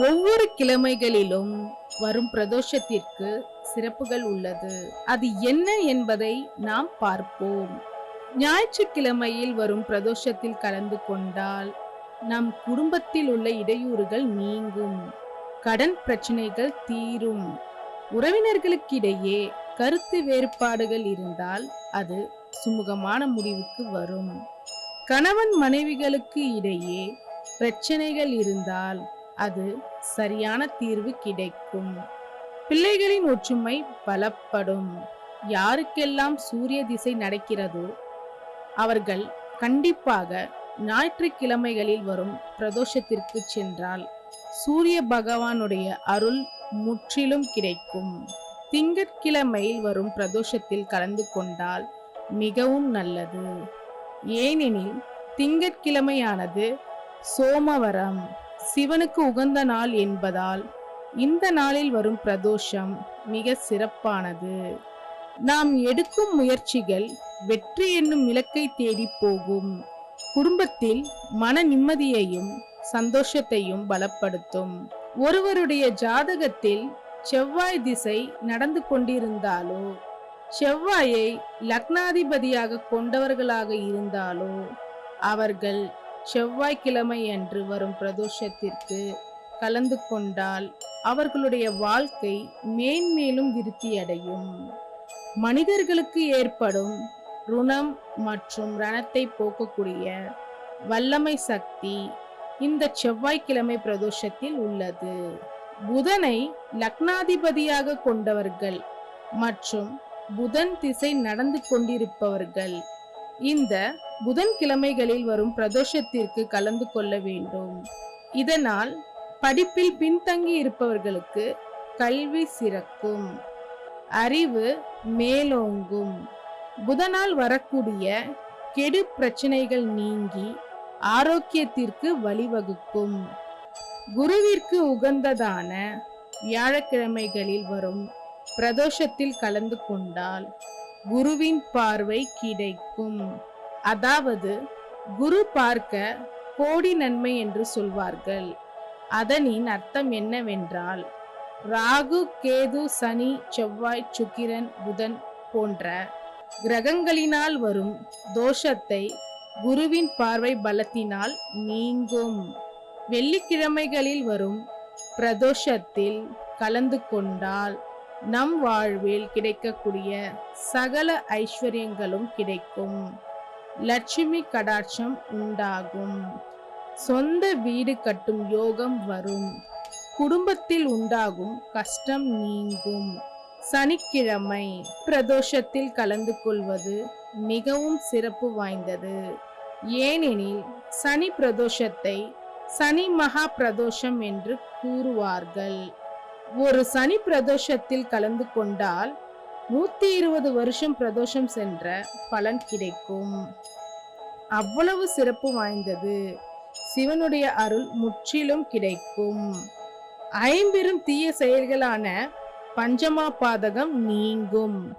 ஒவ்வொரு கிழமைகளிலும் வரும் பிரதோஷத்திற்கு சிறப்புகள் உள்ளது. அது என்ன என்பதை நாம் பார்ப்போம். ஞாயிற்றுக்கிழமையில் வரும் பிரதோஷத்தில் கலந்து கொண்டால் நம் குடும்பத்தில் உள்ள இடையூறுகள் நீங்கும். கடன் பிரச்சனைகள் தீரும். உறவினர்களுக்கிடையே கருத்து வேறுபாடுகள் இருந்தால் அது சுமூகமான முடிவுக்கு வரும். கணவன் மனைவிகளுக்கு இடையே பிரச்சனைகள் இருந்தால் அது சரியான தீர்வு கிடைக்கும். பிள்ளைகளின் ஒற்றுமை பலப்படும். யாருக்கெல்லாம் சூரிய திசை நடக்கிறதோ அவர்கள் கண்டிப்பாக ஞாயிற்றுக்கிழமைகளில் வரும் பிரதோஷத்திற்கு சென்றால் சூரிய பகவானுடைய அருள் முற்றிலும் கிடைக்கும். திங்கட்கிழமையில் வரும் பிரதோஷத்தில் கலந்து கொண்டால் மிகவும் நல்லது. ஏனெனில் திங்கட்கிழமையானது சோமவரம். சிவனுக்கு உகந்த நாள் என்பதால் இந்த நாளில் வரும் பிரதோஷம் மிக சிறப்பானது. நாம் எடுக்கும் முயற்சிகள் வெற்றி என்னும் இலக்கை தேடி போகும். குடும்பத்தில் மன நிம்மதியையும் சந்தோஷத்தையும் பலப்படுத்தும். ஒருவருடைய ஜாதகத்தில் செவ்வாய் திசை நடந்து கொண்டிருந்தாலோ செவ்வாயை லக்னாதிபதியாக கொண்டவர்களாக இருந்தாலோ அவர்கள் செவ்வாய்க்கிழமை அன்று வரும் பிரதோஷத்திற்கு கலந்து கொண்டால் அவர்களுடைய வாழ்க்கை மேன்மேலும் விருத்தியடையும். மனிதர்களுக்கு ஏற்படும் ருணம் மற்றும் ரணத்தை போக்கக்கூடிய வல்லமை சக்தி இந்த செவ்வாய்க்கிழமை பிரதோஷத்தில் உள்ளது. புதனை லக்னாதிபதியாக கொண்டவர்கள் மற்றும் புதன் திசை நடந்து கொண்டிருப்பவர்கள் இந்த புதன்கிழமைகளில் வரும் பிரதோஷத்திற்கு கலந்து கொள்ள வேண்டும். இதனால் படிப்பில் பின்தங்கி இருப்பவர்களுக்கு கல்வி சிறக்கும். அறிவு மேலோங்கும். புதனால் வரக்கூடிய கெடு பிரச்சனைகள் நீங்கி ஆரோக்கியத்திற்கு வழிவகுக்கும். குருவிற்கு உகந்ததான வியாழக்கிழமைகளில் வரும் பிரதோஷத்தில் கலந்து கொண்டால் குருவின் பார்வை கிடைக்கும். அதாவது குரு பார்க்க கோடி நன்மை என்று சொல்வார்கள். அதனின் அர்த்தம் என்னவென்றால் ராகு கேது சனி செவ்வாய் சுக்கிரன் புதன் போன்ற கிரகங்களினால் வரும் தோஷத்தை குருவின் பார்வை பலத்தினால் நீங்கும். வெள்ளிக்கிழமைகளில் வரும் பிரதோஷத்தில் கலந்து கொண்டால் நம் வாழ்வில் கிடைக்கக்கூடிய சகல ஐஸ்வர்யங்களும் கிடைக்கும். லட்சுமி கடாட்சம் உண்டாகும். சொந்த வீடு கட்டும் யோகம் வரும். குடும்பத்தில் உண்டாகும் கஷ்டம் நீங்கும். சனிக்கிழமை பிரதோஷத்தில் கலந்து கொள்வது மிகவும் சிறப்பு வாய்ந்தது. ஏனெனில் சனி பிரதோஷத்தை சனி மகா பிரதோஷம் என்று கூறுவார்கள். ஒரு சனி பிரதோஷத்தில் கலந்து கொண்டால் நூத்தி இருபது வருஷம் பிரதோஷம் சென்ற பலன் கிடைக்கும். அவ்வளவு சிறப்பு வாய்ந்தது. சிவனுடைய அருள் முற்றிலும் கிடைக்கும். ஐம்பெரும் தீய செயல்களான பஞ்சமா பாதகம் நீங்கும்.